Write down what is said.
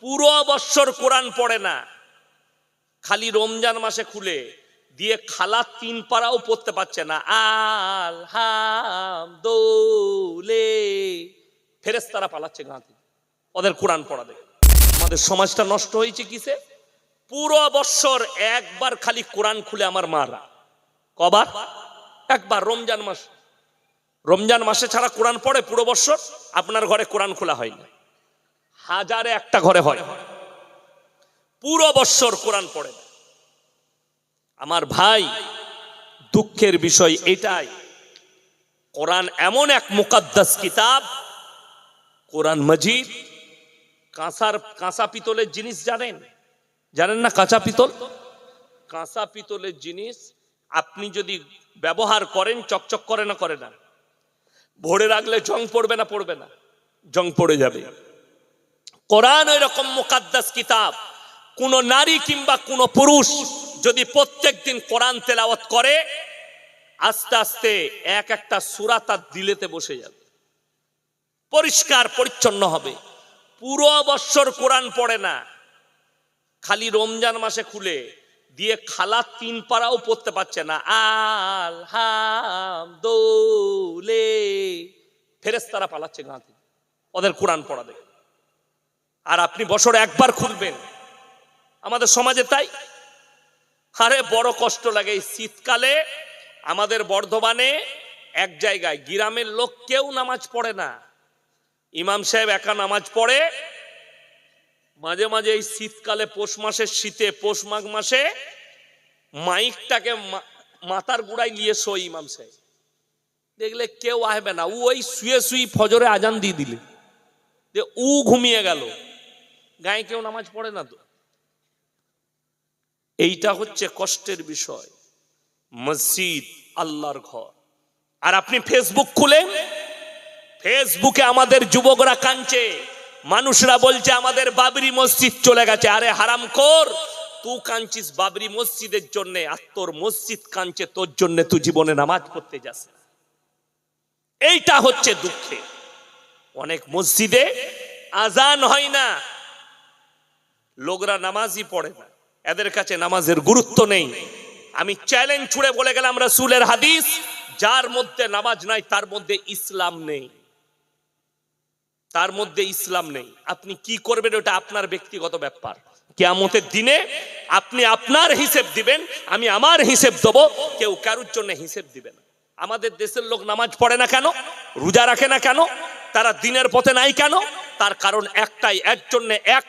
পুরো বৎসর কোরআন পড়ে না। খালি রমজান মাসে খুলে। দিয়ে খালা তিন পাড়াও পড়তে পারছে না। আল, হাম দোলে ফেরেস্তারা পালাচ্ছে গাঁ থেকে। ওদের কোরআন পড়া দেখে। আমাদের সমাজটা নষ্ট হয়েছে কিসে? পুরো বৎসর একবার খালি কোরআন খুলে আমার মারা। কবার? একবার রমজান মাস। রমজান মাসে ছাড়া কোরআন পড়ে পুরো বৎসর? আপনার ঘরে কোরআন খোলা হয় না। হাজারে একটা ঘরে হয়। পুরো বৎসর কোরআন পড়ে। আমার ভাই, দুঃখের বিষয় এটাই, কোরআন এমন এক মুকাদ্দাস কিতাব, কোরআন মজিদ, কাঁসার কাঁসা পিতলের জিনিস জানেন? জানেন না কাঁচা পিতল? কাঁসা পিতলের জিনিস আপনি যদি ব্যবহার করেন, চকচক করে না করে না। ভরে রাখলে জং পড়বে না পড়বে না। জং পড়ে যাবে। কোরআন ওই রকম মুকাদ্দাস কিতাব। কোন নারী কিংবা কোন পুরুষ যদি প্রত্যেক দিন কোরআন তেলাওয়াত করে, আস্তে আস্তে এক একটা সুরা তার দিলেতে বসে যাবে। পরিষ্কার, পরিচ্ছন্ন হবে। পুরো বৎসর কোরআন পড়ে না। খালি রমজান মাসে খুলে দিয়ে খালা তিন পাড়াও পড়তে পারছে না। আল, হাম দোলে ফেরেস্তারা পালাচ্ছে গাঁ ওদের কোরআন পড়া দেখে। আর আপনি বছরে একবার খুলবেন আমাদের সমাজে তাই। আরে বড় কষ্ট লাগে এই শীতকালে আমাদের বর্ধমানে এক জায়গায় গ্রামের লোক কেউ নামাজ পড়ে না। ইমাম সাহেব একা নামাজ পড়ে। মাঝে মাঝে এই শীতকালে পৌষ মাসের শীতে, পৌষ মাঘ মাসে মাইকটাকে মাথার গুড়ায় নিয়ে শোয় ইমাম সাহেব। দেখলে কেউ আসবে না। ও ওই শুয়ে শুয়ে ফজরে আজান দিয়ে দিলে। যে উ ঘুমিয়ে গেল। গায়ে কেউ নামাজ পড়ে না তো? এইটা হচ্ছে কষ্টের বিষয়। মসজিদ আল্লাহর ঘর। আর আপনি ফেসবুক খুলেন ফেসবুকে আমাদের যুবকরা কাঁদছে। মানুষরা বলছে, আমাদের বাবরি মসজিদ চলে গেছে। আরে হারাম কর তুই কাঁদছিস বাবরি মসজিদের জন্য, আর তোর মসজিদ কাঁদছে তোর জন্য তুই জীবনে নামাজ পড়তে যাস। এইটা হচ্ছে দুঃখে। অনেক মসজিদে আজান হয় না লোকরা নামাজই পড়ে না। এদের কাছে নামাজের গুরুত্ব নেই। আমি চ্যালেঞ্জ ছুড়ে বলে গেলাম, রাসূলের হাদিস, যার মধ্যে নামাজ নাই, তার মধ্যে ইসলাম নেই। তার মধ্যে ইসলাম নেই। আপনি কি করবেন, ওটা আপনার ব্যক্তিগত ব্যাপার। কেয়ামতের দিনে আপনি আপনার হিসেব দিবেন, আমি আমার হিসেব দেবো, কেউ কারুর জন্য হিসেব দিবে না। আমাদের দেশের লোক নামাজ পড়ে না কেন? রোজা রাখে না কেন? তারা দিনের পথে নাই কেন? তার কারণ একটাই এর জন্য এক